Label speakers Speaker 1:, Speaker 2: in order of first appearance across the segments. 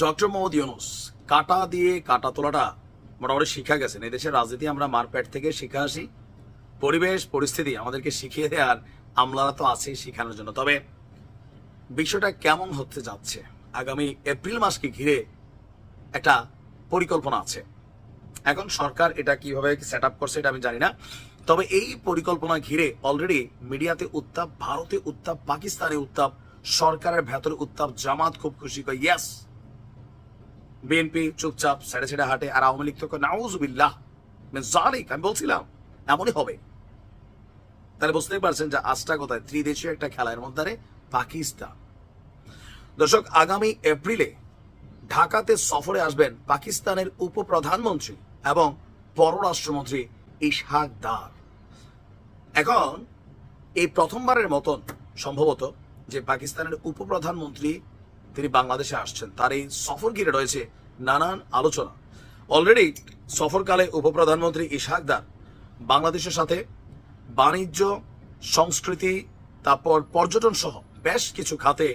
Speaker 1: Doctor Mohammad Yunus, কাটা দিয়ে কাটা তোলাটা মোটামুটি শিখা গেছেন। দেশের রাজনীতি আমরা মারপ্যাট থেকে শিখে আসি। পরিবেশ, পরিস্থিতি আমাদেরকে শিখিয়ে দেয় আর আমলারা তো আছেই শেখানোর জন্য। তবে বিষয়টা কেমন হতে যাচ্ছে? আগামী এপ্রিল মাসকে ঘিরে একটা পরিকল্পনা আছে। এখন সরকার এটা কীভাবে সেট আপ করছে এটা আমি জানি না। তবে এই পরিকল্পনা ঘিরে অলরেডি মিডিয়াতে উত্তাপ, ভারতে উত্তাপ, পাকিস্তানে উত্তাপ, সরকারের ভেতরে উত্তাপ, জামাত খুব খুশি, কয় ইয়াস বিএনপি চুপচাপ ছেড়ে ছেড়ে হাঁটে আর আওয়ামী লীগ তো নাউজুবিল্লাহ। জালিক, আমি বলছিলাম, এমনই হবে। তাহলে বুঝতেই পারছেন যে আজটা কোথায়? ত্রিদেশীয় একটা খেলার মধ্যে পাকিস্তান। দর্শক, আগামী এপ্রিলে ঢাকাতে সফরে আসবেন পাকিস্তানের উপপ্রধানমন্ত্রী এবং পররাষ্ট্রমন্ত্রী ইশহাক দার। এখন, এই প্রথমবারের মতন সম্ভবত যে পাকিস্তানের উপপ্রধানমন্ত্রী তিনি বাংলাদেশে আসছেন। তার এই সফর ঘিরে রয়েছে নানান আলোচনা। অলরেডি সফরকালে উপপ্রধানমন্ত্রী ইশহাক দার বাংলাদেশের সাথে বাণিজ্য, সংস্কৃতি, তারপর পর্যটন সহ বেশ কিছু খাতে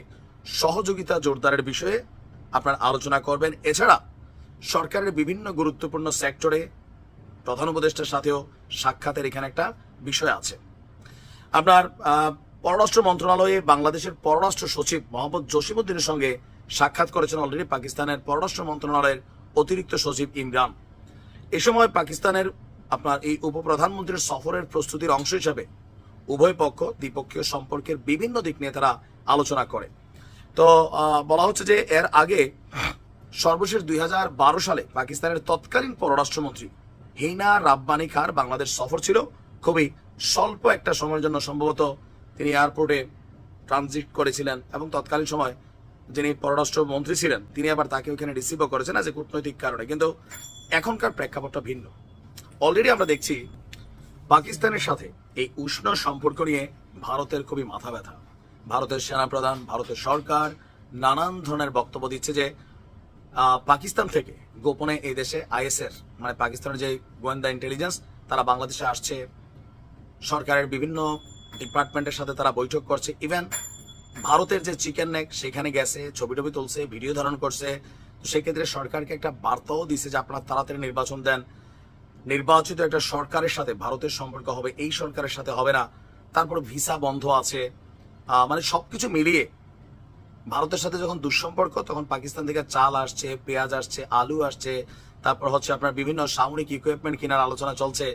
Speaker 1: সহযোগিতা জোরদারের বিষয়ে আপনার আলোচনা করবেন। এছাড়া সরকারের বিভিন্ন গুরুত্বপূর্ণ সেক্টরে প্রধান উপদেষ্টার সাথেও সাক্ষাতের এখানে একটা বিষয় আছে। আপনার পররাষ্ট্র মন্ত্রণালয়ে বাংলাদেশের পররাষ্ট্র সচিব মোহাম্মদ জসিমুদ্দিনের সঙ্গে সাক্ষাৎ করেছেন অলরেডি পাকিস্তানের পররাষ্ট্র মন্ত্রণালয়ের অতিরিক্ত সচিব ইমরান। এ সময় পাকিস্তানের আপনার এই উপপ্রধানমন্ত্রীর সফরের প্রস্তুতির অংশ হিসাবে উভয় পক্ষ দ্বিপক্ষীয় সম্পর্কের বিভিন্ন দিক নিয়ে তারা আলোচনা করে। তো বলা হচ্ছে যে এর আগে সর্বশেষ দুই হাজার বারো সালে পাকিস্তানের তৎকালীন পররাষ্ট্রমন্ত্রী হিনা রাব্বানি খার বাংলাদেশ সফর ছিল। খুবই স্বল্প একটা সময়ের জন্য সম্ভবত তিনি এয়ারপোর্টে ট্রানজিট করেছিলেন এবং তৎকালীন সময় যিনি পররাষ্ট্র মন্ত্রী ছিলেন, তিনি আবার তাকে ওখানে রিসিভও করেছেন আজ কূটনৈতিক কারণে। কিন্তু এখনকার প্রেক্ষাপটটা ভিন্ন। অলরেডি আমরা দেখছি পাকিস্তানের সাথে এই উষ্ণ সম্পর্ক নিয়ে ভারতের খুবই মাথা ব্যথা। ভারতের সেনাপ্রধান, ভারতের সরকার নানান ধরনের বক্তব্য দিচ্ছে যে পাকিস্তান থেকে গোপনে এই দেশে আইএসএর মানে পাকিস্তানের যে গোয়েন্দা ইন্টেলিজেন্স তারা বাংলাদেশে আসছে। সরকারের বিভিন্ন ডিপার্টমেন্টের সাথে তারা বৈঠক করছে। ইভেন ভারতের যে চিকেন নেক, সেখানে গেছে ছবি টবি তুলছে, ভিডিও ধারণ করছে। তো সেক্ষেত্রে সরকারকে একটা বার্তাও দিছে যে আপনারা তাড়াতাড়ি নির্বাচন দেন। নির্বাচিত একটা সরকারের সাথে, ভারতের সম্পর্ক হবে, এই সরকারের সাথে হবে না। তারপর ভিসা বন্ধ আছে। মানে সবকিছু মিলিয়ে ভারতের সাথে যখন দুঃসম্পর্ক, তখন পাকিস্তান থেকে চাল আসছে, পেঁয়াজ আসছে, আলু আসছে। তারপর হচ্ছে আপনার বিভিন্ন সামরিক ইকুইপমেন্ট কেনার আলোচনা চলছে।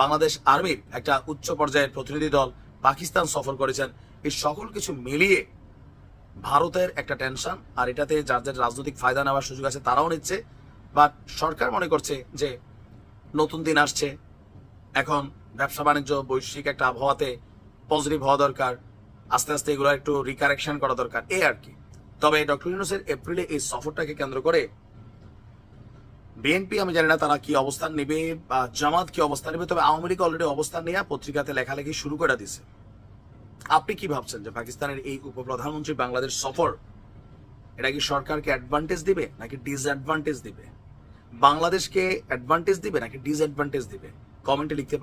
Speaker 1: বাংলাদেশ আর্মির একটা উচ্চ পর্যায়ের প্রতিনিধি দল পাকিস্তান সফর করেছেন। এই সকল কিছু মিলিয়ে ভারতের একটা টেনশন আর এটাতে যার যার রাজনৈতিক ফায়দা নেওয়ার সুযোগ আছে তারাও নিচ্ছে। বাট সরকার মনে করছে যে নতুন দিন আসছে। এখন ব্যবসা বাণিজ্য, বৈশ্বিক একটা আবহাওয়াতে পজিটিভ হওয়া দরকার। আস্তে আস্তে এগুলো একটু রিকারেকশন করা দরকার। এই আর কি। তবে ডক্টর ইউনুসের এপ্রিলে এই সফরটাকে কেন্দ্র করে বিএনপি, আমি জানি না তারা কি অবস্থান নেবে বা জামাত কি অবস্থান নেবে, তবে আওয়ামী লীগ অলরেডি অবস্থান নিয়ে পত্রিকাতে লেখালেখি শুরু করে দিছে আপনি কি ভাবছেন যে পাকিস্তানের এই উপপ্রধানমন্ত্রী বাংলাদেশ সফর, এটা কি সরকারকে অ্যাডভান্টেজ দিবে নাকি ডিসঅ্যাডভান্টেজ দিবে? বাংলাদেশকে অ্যাডভান্টেজ দিবে নাকি ডিসঅ্যাডভান্টেজ দিবে? কমেন্টে লিখতে